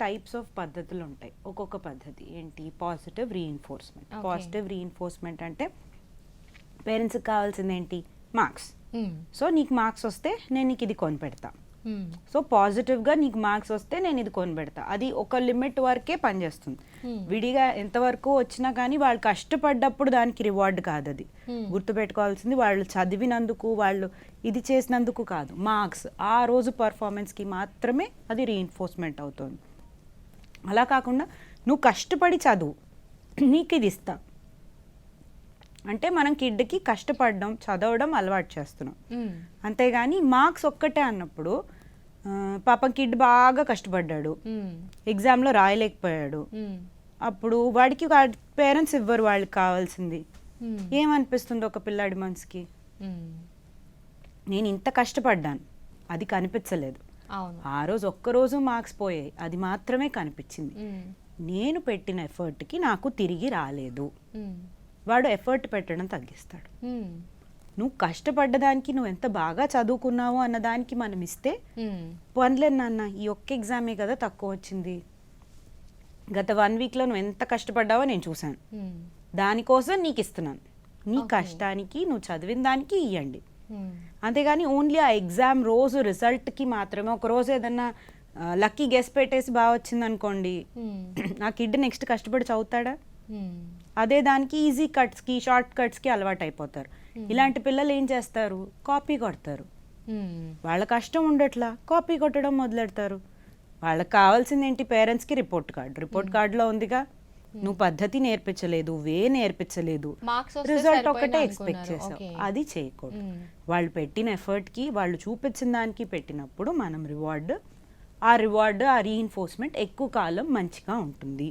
Types of పద్ధతులు ఉంటాయి ఒక్కొక్క పద్ధతి. ఏంటి? Positive reinforcement Okay. Positive reinforcement అంటే పేరెంట్స్కి కావాల్సింది ఏంటి మార్క్స్. సో నీకు మార్క్స్ వస్తే నేను నీకు ఇది కొనిపెడతా. మ్మ్. సో పాజిటివ్గా నీకు మార్క్స్ వస్తే నేను ఇది కొనిపెడతా. అది ఒక లిమిట్ వరకే పనిచేస్తుంది. Hmm. విడిగా ఎంతవరకు వచ్చినా కానీ వాళ్ళు కష్టపడ్డప్పుడు దానికి రివార్డ్ కాదు అది. Hmm. గుర్తుపెట్టుకోవాల్సింది వాళ్ళు చదివినందుకు వాళ్ళు ఇది చేసినందుకు కాదు. మార్క్స్ ఆ రోజు పర్ఫార్మెన్స్కి మాత్రమే అది రీఇన్ఫోర్స్మెంట్ అవుతుంది. అలా కాకుండా నువ్వు కష్టపడి చదువు నీకు ఇది ఇస్తా అంటే మనం కిడ్కి కష్టపడడం చదవడం అలవాటు చేస్తున్నాం. అంతేగాని మార్క్స్ ఒక్కటే అన్నప్పుడు పాపం కిడ్ బాగా కష్టపడ్డాడు. ఎగ్జామ్లో రాయలేకపోయాడు. అప్పుడు వాడికి పేరెంట్స్ ఇవ్వరు వాళ్ళకి కావాల్సింది. ఏమనిపిస్తుంది ఒక పిల్లాడి మనసుకి. నేను ఇంత కష్టపడ్డాను అది కనిపించలేదు ఆ రోజు ఒక్కరోజు మార్క్స్ పోయాయి అది మాత్రమే కనిపించింది. నేను పెట్టిన ఎఫర్ట్కి నాకు తిరిగి రాలేదు. వాడు ఎఫర్ట్ పెట్టడం తగ్గిస్తాడు. నువ్వు కష్టపడ్డదానికి నువ్వు ఎంత బాగా చదువుకున్నావు అన్నదానికి మనం ఇస్తే. పనిలేదు నాన్న ఈ ఒక్క ఎగ్జామే కదా తక్కువ వచ్చింది గత వన్ వీక్లో నువ్వు ఎంత కష్టపడ్డావో నేను చూశాను. దానికోసం నీకు ఇస్తున్నాను నీ. కష్టానికి నువ్వు చదివిన దానికి ఇవ్వండి. అంతేగాని ఓన్లీ ఆ ఎగ్జామ్ రోజు రిజల్ట్కి మాత్రమే ఒక రోజు ఏదన్నా లక్కీ గెస్ పెట్టేసి బాగా వచ్చింది అనుకోండి మ్మ్. నా కిడ్ నెక్స్ట్ కష్టపడి చదువుతాడా? మ్మ్. అదే దానికి ఈజీ కట్స్కి షార్ట్ కట్స్కి అలవాటు అయిపోతారు ఇలాంటి పిల్లలు ఏం చేస్తారు? కాపీ కొడతారు. వాళ్ళ కష్టం ఉండట్లా కాపీ కొట్టడం మొదలెడతారు. వాళ్ళకి కావాల్సింది ఏంటి పేరెంట్స్కి రిపోర్ట్ కార్డ్ రిపోర్ట్ కార్డులో ఉందిగా నువ్వు పద్ధతి నేర్పించలేదు వే నేర్పించలేదు రిజల్ట్ ఒకటే ఎక్స్పెక్ట్. చేసావు. అది చేయకూడదు మ్మ్. వాళ్ళు పెట్టిన ఎఫర్ట్కి వాళ్ళు చూపించిన దానికి పెట్టినప్పుడు మనం రివార్డ్ ఆ రివార్డ్ ఆ రీఇన్ఫోర్స్మెంట్ ఎక్కువ కాలం మంచిగా ఉంటుంది